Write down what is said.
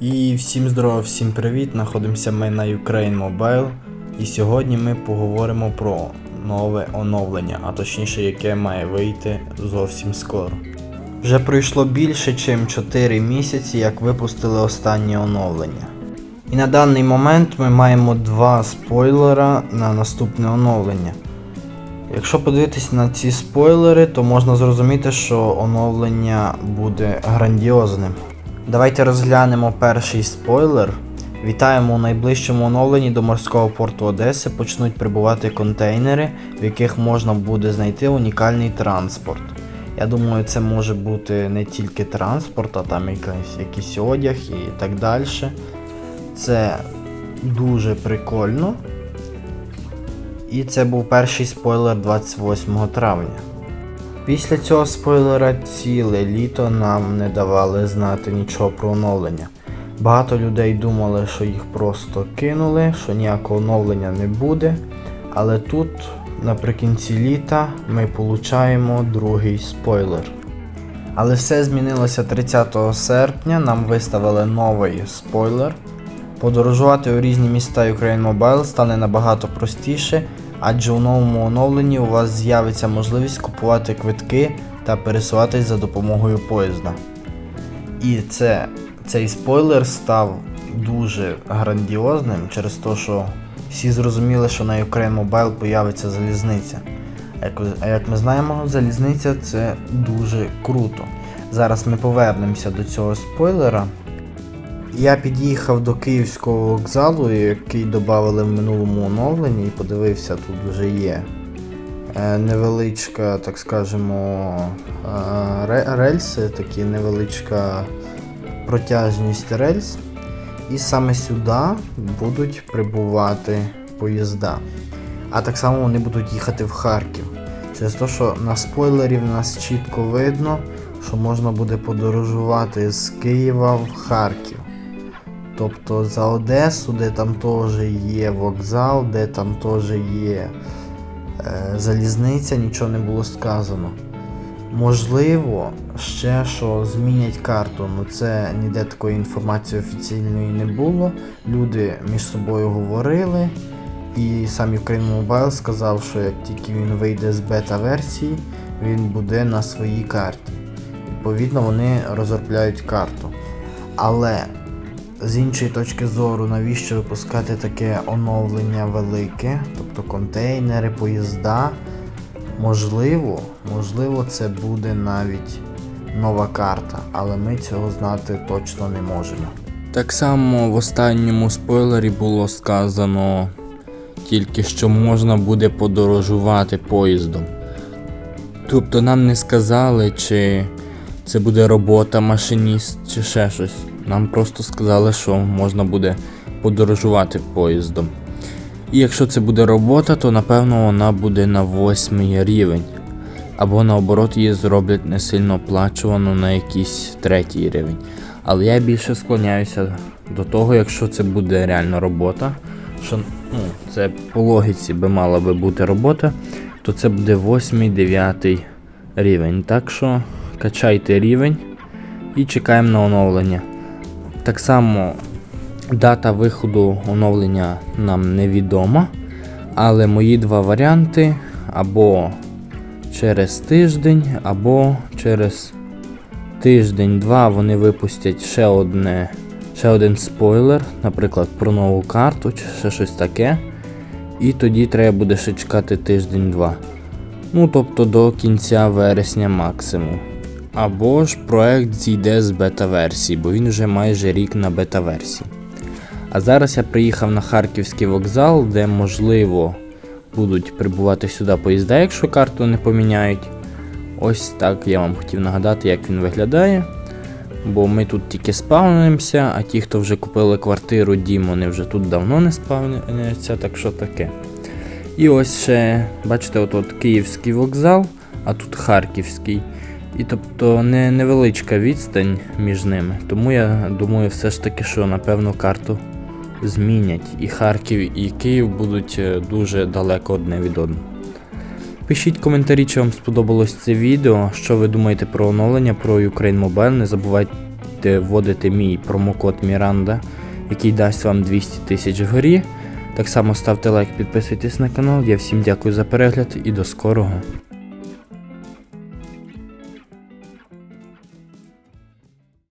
І всім здорово, всім привіт! Знаходимося ми на Ukraine Mobile. І сьогодні ми поговоримо про нове оновлення, а точніше, яке має вийти зовсім скоро. Вже пройшло більше, ніж 4 місяці, як випустили останнє оновлення. І на даний момент ми маємо два спойлера на наступне оновлення. Якщо подивитись на ці спойлери, то можна зрозуміти, що оновлення буде грандіозним. Давайте розглянемо перший спойлер. Вітаємо у найближчому оновленні до морського порту Одеси почнуть прибувати контейнери, в яких можна буде знайти унікальний транспорт. Я думаю, це може бути не тільки транспорт, а там якийсь, якийсь одяг і так далі. Це дуже прикольно. І це був перший спойлер 28 травня. Після цього спойлера ціле літо нам не давали знати нічого про оновлення. Багато людей думали, що їх просто кинули, що ніякого оновлення не буде. Але тут наприкінці літа ми получаємо другий спойлер. Але все змінилося 30 серпня, нам виставили новий спойлер. Подорожувати у різні міста Ukraine Mobile стане набагато простіше, адже у новому оновленні у вас з'явиться можливість купувати квитки та пересуватись за допомогою поїзда. І це, цей спойлер став дуже грандіозним через те, що всі зрозуміли, що на Ukraine Mobile появиться залізниця. А як, ми знаємо, залізниця це дуже круто. Зараз ми повернемося до цього спойлера. Я під'їхав до Київського вокзалу, який додали в минулому оновленні, і подивився, тут вже є е, невеличка, так скажемо, е, ре- рельси, такі невеличка протяжність рельс. І саме сюди будуть прибувати поїзда. А так само вони будуть їхати в Харків. Через те, що на спойлері в нас чітко видно, що можна буде подорожувати з Києва в Харків. Тобто за Одесу, де там теж є вокзал, де там теж є е, залізниця, нічого не було сказано. Можливо, ще що змінять карту, ну це ніде такої інформації офіційної не було. Люди між собою говорили, і сам Ukraine Mobile сказав, що як тільки він вийде з бета-версії, він буде на своїй карті. Відповідно, вони розробляють карту. Але з іншої точки зору, навіщо випускати таке оновлення велике, тобто контейнери, поїзда. Можливо, можливо, це буде навіть нова карта, але ми цього знати точно не можемо. Так само в останньому спойлері було сказано тільки, що можна буде подорожувати поїздом. Тобто нам не сказали, чи це буде робота машиніст, чи ще щось. Нам просто сказали, що можна буде подорожувати поїздом. І якщо це буде робота, то напевно вона буде на восьмий рівень. Або наоборот її зроблять не сильно оплачувану на якийсь третій рівень. Але я більше склоняюся до того, якщо це буде реально робота, що ну, це по логіці би мала би бути робота, то це буде 8-9 рівень. Так що качайте рівень і чекаємо на оновлення. Так само дата виходу оновлення нам невідома, але мої два варіанти або через тиждень, або через тиждень-два вони випустять ще одне. Ще один спойлер, наприклад, про нову карту чи ще щось таке. І тоді треба буде ще чекати тиждень-два. Ну, тобто до кінця вересня максимум. Або ж проект зійде з бета-версії, бо він вже майже рік на бета-версії. А зараз я приїхав на Харківський вокзал, де можливо будуть прибувати сюди поїзда, якщо карту не поміняють. Ось так я вам хотів нагадати, як він виглядає. Бо ми тут тільки спавнимося, а ті, хто вже купили квартиру, дім, вони вже тут давно не спавняться, так що таке. І ось ще, бачите, от, Київський вокзал, а тут Харківський. І тобто не, невеличка відстань між ними. Тому я думаю, все ж таки, що напевно карту змінять. І Харків, і Київ будуть е, дуже далеко одне від одного. Пишіть коментарі, чи вам сподобалось це відео, що ви думаєте про оновлення про Ukraine Mobile. Не забувайте вводити мій промокод Міранда, який дасть вам 200 тисяч вгорі. Так само ставте лайк, підписуйтесь на канал. Я всім дякую за перегляд і до скорого.